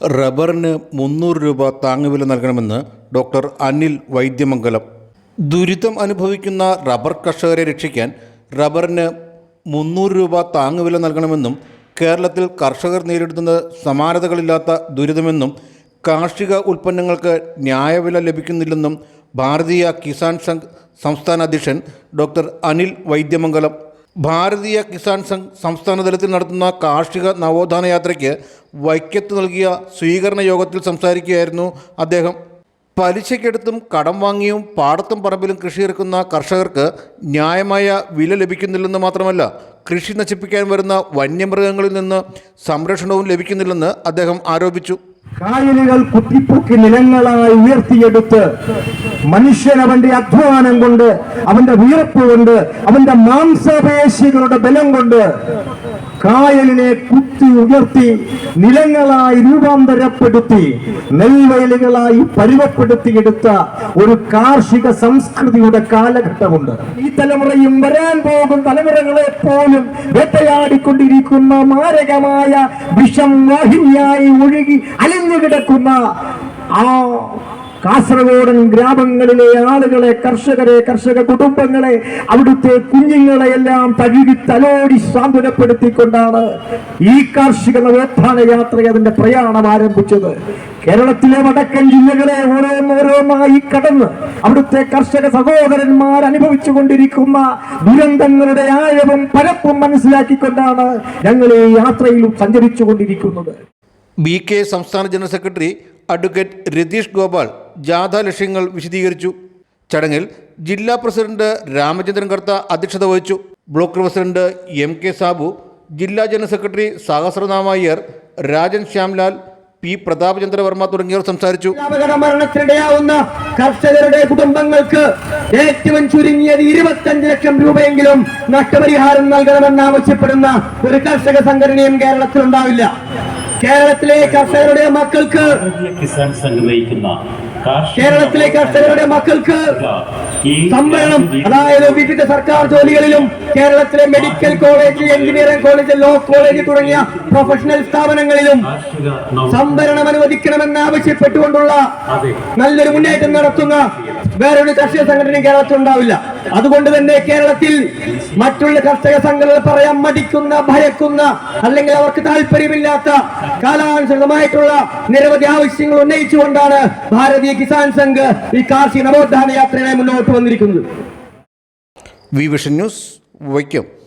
റബ്ബറിന് മുന്നൂറ് രൂപ താങ്ങുവില നൽകണമെന്ന് ഡോക്ടർ അനിൽ വൈദ്യമംഗലം. ദുരിതം അനുഭവിക്കുന്ന റബ്ബർ കർഷകരെ രക്ഷിക്കാൻ റബ്ബറിന് മുന്നൂറ് രൂപ താങ്ങുവില നൽകണമെന്നും കേരളത്തിൽ കർഷകർ നേരിടുന്നത് സമാനതകളില്ലാത്ത ദുരിതമെന്നും കാർഷിക ഉൽപ്പന്നങ്ങൾക്ക് ന്യായവില ലഭിക്കുന്നില്ലെന്നും ഭാരതീയ കിസാൻ സംഘ് സംസ്ഥാന അധ്യക്ഷൻ ഡോക്ടർ അനിൽ വൈദ്യമംഗലം ഭാരതീയ കിസാൻ സംഘ് സംസ്ഥാന തലത്തിൽ നടത്തുന്ന കാർഷിക നവോത്ഥാന യാത്രയ്ക്ക് വൈക്കത്ത് നൽകിയ സ്വീകരണ യോഗത്തിൽ സംസാരിക്കുകയായിരുന്നു അദ്ദേഹം. പലിശയ്ക്കെടുത്തും കടം വാങ്ങിയും പാടത്തും പറമ്പിലും കൃഷി ഇറക്കുന്ന കർഷകർക്ക് ന്യായമായ വില ലഭിക്കുന്നില്ലെന്ന് മാത്രമല്ല കൃഷി നശിപ്പിക്കാൻ വരുന്ന വന്യമൃഗങ്ങളിൽ നിന്ന് സംരക്ഷണവും ലഭിക്കുന്നില്ലെന്ന് അദ്ദേഹം ആരോപിച്ചു. കായലുകൾ കുത്തിപ്പൊക്കി നിലങ്ങളായി ഉയർത്തിയെടുത്ത് മനുഷ്യൻ അവന്റെ അധ്വാനം കൊണ്ട് അവന്റെ വിയർപ്പ് കൊണ്ട് അവന്റെ മാംസപേശികളുടെ ബലം കൊണ്ട് കായലിനെ കുത്തി ഉയർത്തി നിലങ്ങളായി രൂപാന്തരപ്പെടുത്തി നെൽവയലുകളായി പരിവപ്പെടുത്തിയെടുത്ത ഒരു കാർഷിക സംസ്കൃതിയുടെ കാലഘട്ടമുണ്ട്. ഈ തലമുറയും വരാൻ പോകും തലമുറകളെ പോലും വേട്ടയാടിക്കൊണ്ടിരിക്കുന്ന മാരകമായ വിഷം വാഹിനിയായി ഒഴുകി അലിഞ്ഞു കിടക്കുന്ന ആ കാസർഗോഡൻ ഗ്രാമങ്ങളിലെ ആളുകളെ കർഷകരെ കർഷക കുടുംബങ്ങളെ അവിടുത്തെ കുഞ്ഞുങ്ങളെ എല്ലാം തഴുകി തലോടി സാന്ത്വനപ്പെടുത്തിക്കൊണ്ടാണ് ഈ കാർഷിക നവോത്ഥാന യാത്ര അതിന്റെ പ്രയാണം ആരംഭിച്ചത്. കേരളത്തിലെ വടക്കൻ ജില്ലകളെ ഓരോന്നോരോന്നായി കടന്ന് അവിടുത്തെ കർഷക സഹോദരന്മാർ അനുഭവിച്ചു കൊണ്ടിരിക്കുന്ന ദുരന്തങ്ങളുടെ ആഴവും പരപ്പും മനസ്സിലാക്കിക്കൊണ്ടാണ് ഞങ്ങൾ ഈ യാത്രയിലും സഞ്ചരിച്ചു കൊണ്ടിരിക്കുന്നത്. ബി കെ സംസ്ഥാന general secretary advocate Ratheesh Gopal ജാഥ ലക്ഷ്യങ്ങൾ വിശദീകരിച്ചു. ചടങ്ങിൽ ജില്ലാ പ്രസിഡന്റ് രാമചന്ദ്രൻ കർത്ത അധ്യക്ഷത വഹിച്ചു. Block president M K Sabu ജില്ലാ general secretary Sahasranama Iyer Rajan Shyamlal P Prathapachandravarma തുടങ്ങിയവർ സംസാരിച്ചു. മരണത്തിനിടയാവുന്ന കർഷകരുടെ കുടുംബങ്ങൾക്ക് ഏറ്റവും ചുരുങ്ങിയത് ഇരുപത്തഞ്ച് ലക്ഷം രൂപയെങ്കിലും നഷ്ടപരിഹാരം നൽകണമെന്ന് ആവശ്യപ്പെടുന്ന ഒരു കർഷക സംഘടനയും കേരളത്തിൽ ഉണ്ടാവില്ല കേരളത്തിലെ കർഷകരുടെ മക്കൾക്ക് കിസാൻ കാർഷിക കേരളത്തിലെ കർഷകരുടെ മക്കൾക്ക് സംവരണം അതായത് വിവിധ സർക്കാർ ജോലികളിലും കേരളത്തിലെ medical college engineering college law college തുടങ്ങിയ പ്രൊഫഷണൽ സ്ഥാപനങ്ങളിലും സംവരണം അനുവദിക്കണമെന്ന് ആവശ്യപ്പെട്ടുകൊണ്ടുള്ള നല്ലൊരു മുന്നേറ്റം നടത്തുന്ന വേറൊരു കർഷക സംഘടനയും കേരളത്തിൽ ഉണ്ടാവില്ല. അതുകൊണ്ട് തന്നെ കേരളത്തിൽ മറ്റുള്ള കർഷക സംഘടനകൾ പറയാൻ മടിക്കുന്ന ഭയക്കുന്ന അല്ലെങ്കിൽ അവർക്ക് താല്പര്യമില്ലാത്ത കാലാനുസൃതമായിട്ടുള്ള നിരവധി ആവശ്യങ്ങൾ ഉന്നയിച്ചുകൊണ്ടാണ് ഭാരതീയ കിസാൻ സംഘ് ഈ കാർഷിക നവോത്ഥാന യാത്രയായി മുന്നോട്ട് വന്നിരിക്കുന്നത്. V vision news Vaikom.